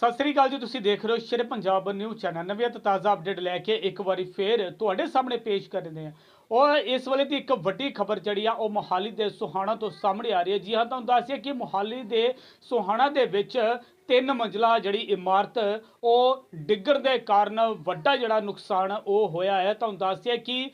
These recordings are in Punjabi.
ਸਤਿ ਸ੍ਰੀ ਅਕਾਲ ਜੀ, ਤੁਸੀਂ ਦੇਖ ਰਹੇ ਹੋ ਸ਼ੇਰ ਪੰਜਾਬ ਨਿਊਜ਼ ਚੈਨਲ। ਨਵੀਂ ਅਤੇ ਤਾਜ਼ਾ ਅਪਡੇਟ ਲੈ ਕੇ ਇੱਕ ਵਾਰੀ ਫੇਰ ਤੁਹਾਡੇ ਸਾਹਮਣੇ ਪੇਸ਼ ਕਰ ਰਹੇ ਹਾਂ। ਔਰ ਇਸ ਵੇਲੇ ਦੀ ਇੱਕ ਵੱਡੀ ਖਬਰ ਜਿਹੜੀ ਆ, ਉਹ ਮੋਹਾਲੀ ਦੇ ਸੁਹਾਣਾ ਤੋਂ ਸਾਹਮਣੇ ਆ ਰਹੀ ਹੈ। ਜੀ ਹਾਂ, ਤੁਹਾਨੂੰ ਦੱਸਿਆ ਕਿ ਮੋਹਾਲੀ ਦੇ ਸੁਹਾਣਾ ਦੇ ਵਿੱਚ ਤਿੰਨ ਮੰਜ਼ਲਾ ਜਿਹੜੀ ਇਮਾਰਤ ਉਹ ਡਿੱਗਣ ਦੇ ਕਾਰਨ ਵੱਡਾ ਜਿਹੜਾ ਨੁਕਸਾਨ ਉਹ ਹੋਇਆ ਹੈ। ਤੁਹਾਨੂੰ ਦੱਸਿਆ ਕਿ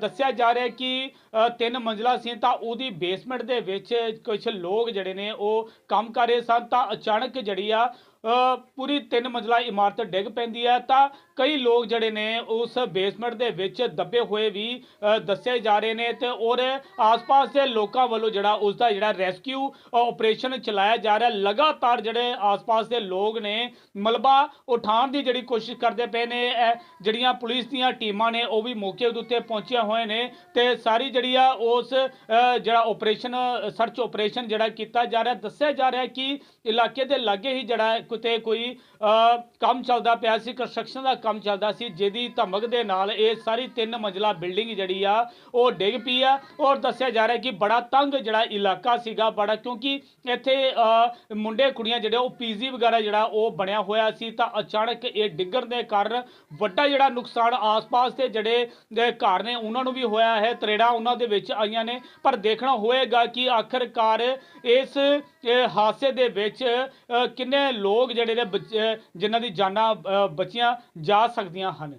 ਦੱਸਿਆ ਜਾ ਰਿਹਾ ਕਿ ਤਿੰਨ ਮੰਜ਼ਲਾ ਸੀ ਤਾਂ ਉਹਦੀ ਬੇਸਮੈਂਟ ਦੇ ਵਿੱਚ ਕੁਝ ਲੋਕ ਜਿਹੜੇ ਨੇ ਉਹ ਕੰਮ ਕਰ ਰਹੇ ਸਨ ਤਾਂ ਅਚਾਨਕ ਜਿਹੜੀ ਆ ਪੂਰੀ ਤਿੰਨ ਮੰਜ਼ਲਾ ਇਮਾਰਤ ਡਿੱਗ ਪੈਂਦੀ ਹੈ ਤਾਂ ਕਈ ਲੋਕ ਜਿਹੜੇ ਨੇ ਉਸ ਬੇਸਮੈਂਟ ਦੇ ਵਿੱਚ ਦੱਬੇ ਹੋਏ ਵੀ ਦੱਸੇ ਜਾ ਰਹੇ ਨੇ ਤੇ ਔਰ ਆਸ-ਪਾਸ ਦੇ ਲੋਕਾਂ ਵੱਲੋਂ ਜਿਹੜਾ ਉਸ ਦਾ ਜਿਹੜਾ ਰੈਸਕਿਊ ਆਪਰੇਸ਼ਨ ਚਲਾਇਆ ਜਾ ਰਿਹਾ। ਲਗਾਤਾਰ ਜਿਹੜੇ ਆਸ-ਪਾਸ ਦੇ ਲੋਕ ਨੇ, ਮਲਬਾ ਉਠਾਉਣ ਦੀ ਜਿਹੜੀ ਕੋਸ਼ਿਸ਼ ਕਰਦੇ ਪਏ ਨੇ, ਇਹ ਜਿਹੜੀਆਂ ਪੁਲਿਸ ਦੀਆਂ ਟੀਮਾਂ ਨੇ, ਉਹ ਵੀ ਮੌਕੇ ਦੇ ਉੱਤੇ ਪਹੁੰਚੇ ਹੋਏ ਨੇ ਤੇ ਸਾਰੀ ਜਿਹੜੀ ਆ ਉਸ ਜਿਹੜਾ ਆਪਰੇਸ਼ਨ ਸਰਚ ਆਪਰੇਸ਼ਨ ਜਿਹੜਾ ਕੀਤਾ ਜਾ ਰਿਹਾ, ਦੱਸਿਆ ਜਾ ਰਿਹਾ ਕਿ ਇਲਾਕੇ ਦੇ ਲਾਗੇ ਹੀ ਜਿਹੜਾ ਕਿਤੇ ਕੋਈ ਕੰਮ ਚੱਲਦਾ ਪਿਆ ਸੀ ਕੰਸਟਰਕਸ਼ਨ ਦਾ ਕੰਮ ਚੱਲਦਾ ਸੀ, ਜਿਹਦੀ ਧਮਕ ਦੇ ਨਾਲ ਇਹ ਸਾਰੀ ਤਿੰਨ ਮੰਜ਼ਲਾ ਬਿਲਡਿੰਗ ਜਿਹੜੀ ਆ, ਉਹ ਡਿੱਗ ਪਈ ਆ ਔਰ ਦੱਸਿਆ ਜਾ ਰਿਹਾ ਕਿ ਬੜਾ ਤੰਗ ਜਿਹੜਾ ਇਲਾਕਾ ਸੀਗਾ, ਬੜਾ ਕਿਉਂਕਿ ਇੱਥੇ ਮੁੰਡੇ ਕੁੜੀਆਂ ਜਿਹੜੇ, ਉਹ ਪੀਜੀ ਵਗੈਰਾ ਜਿਹੜਾ, ਉਹ ਬਣਿਆ ਹੋਇਆ ਸੀ, ਤਾਂ ਅਚਾਨਕ ਇਹ ਡਿੱਗਣ ਦੇ ਕਾਰਨ ਵੱਡਾ ਜਿਹੜਾ ਨੁਕਸਾਨ ਆਸ-ਪਾਸ ਦੇ ਜਿਹੜੇ ਘਰ ਨੇ ਉਹਨਾਂ ਨੂੰ ਵੀ ਹੋਇਆ ਹੈ ਤਰੇੜਾ ਉਹਨਾਂ ਦੇ ਵਿੱਚ ਆਈਆਂ ਨੇ। ਪਰ ਦੇਖਣਾ ਹੋਏਗਾ ਕਿ ਆਖਰਕਾਰ ਇਸ ਹਾਦਸੇ ਦੇ ਵਿੱਚ ਕਿੰਨੇ ਲੋਕ ਜਿਹੜੇ ਨੇ ਬਚ- ਅ, ਜਿਨ੍ਹਾਂ ਦੀ ਜਾਨਾਂ ਬਚੀਆਂ ਜਾ ਸਕਦੀਆਂ ਹਨ।